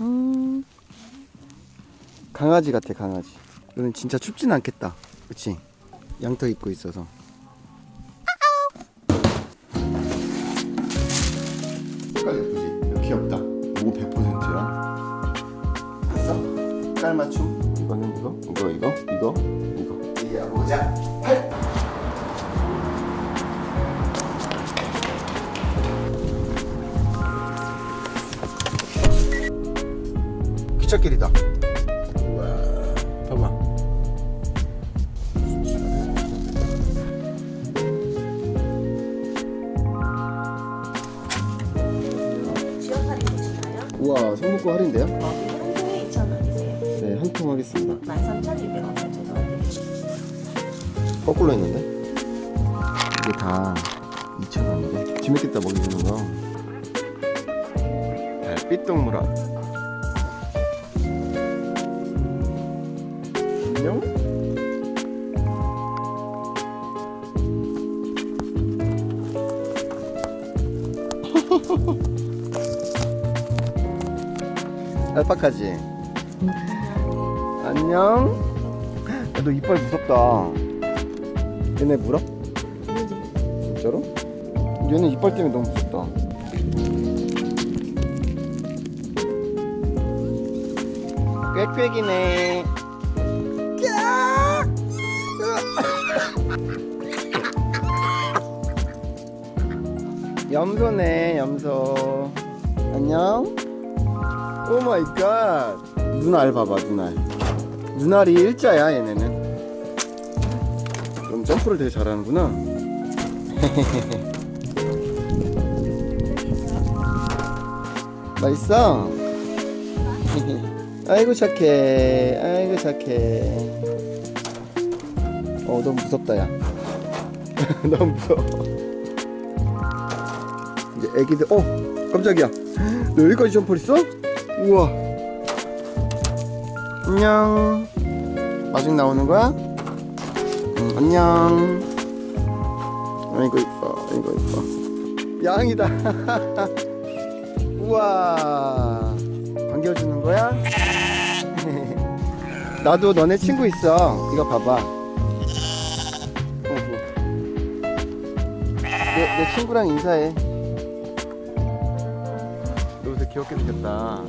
음. 강아지 같아 강아지. 이거는 진짜 춥진 않겠다. 그치? 양털 입고 있어서. 색깔 예쁘지? 아, 귀엽다. 이거 100%야. 알았어? 깔맞춤? 이거는 이거? 이거 이거? 이거? 이거. 이게 보자. 8 진짜 길이다. 우와, 봐봐. 우와, 성북구 할인데요? 거기 네, 한 통에 2,000원이세요. 네, 한 통 하겠습니다. 13,200원에 죄송합니다. 거꾸로 했는데? 이게 다 2,000원인데? 재밌겠다, 먹이 주는 거. 달빛 동물원. 안녕? 알파카지? 안녕? 야, 너 이빨 무섭다 얘네 물어? 진짜로? 얘는 이빨 때문에 너무 무섭다. 꽥꽥이네. 염소네, 염소. 안녕. 오 마이 갓. 눈알 봐봐, 눈알. 눈알이 일자야, 얘네는. 그럼 점프를 되게 잘하는구나. 맛있어? 아이고 착해 아이고 착해 어 너무 무섭다 야. 너무 무서워. 이제 애기들 어 깜짝이야. 너 여기까지 점프를 했어? 우와. 안녕. 마중 나오는 거야? 응, 안녕. 아이고 이뻐 아이고 이뻐. 양이다. 우와. 반겨주는 거야? 나도 너네 친구 있어. 이거 봐봐 내, 내 친구랑 인사해. 너 요새 귀엽게 생겼다.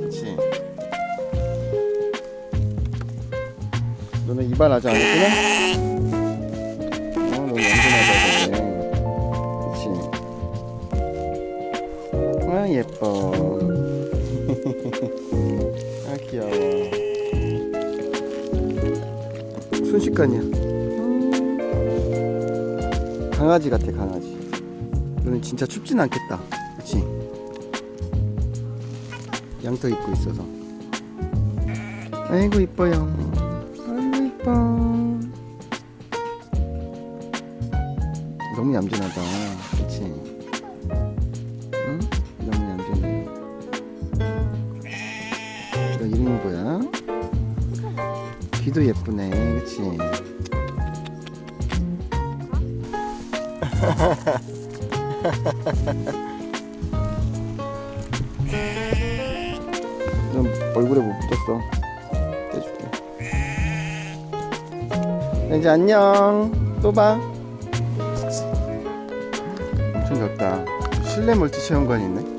그치? 너는 이발 아직 안 했구나? 어, 너 완전 하자 그치? 아 예뻐. 아 귀여워. 순식간이야 강아지 같아 강아지. 너는 진짜 춥진 않겠다. 그치? 양털 입고 있어서. 아이고 이뻐요. 아이고 이뻐. 너무 얌전하다. 그치? 응? 너무 얌전해. 너 이름이 뭐야? 귀도 예쁘네, 그치? 좀 얼굴에 못 붙었어. 떼줄게. 이제 안녕. 또 봐. 엄청 작다. 실내 멀티 체험관이 있네.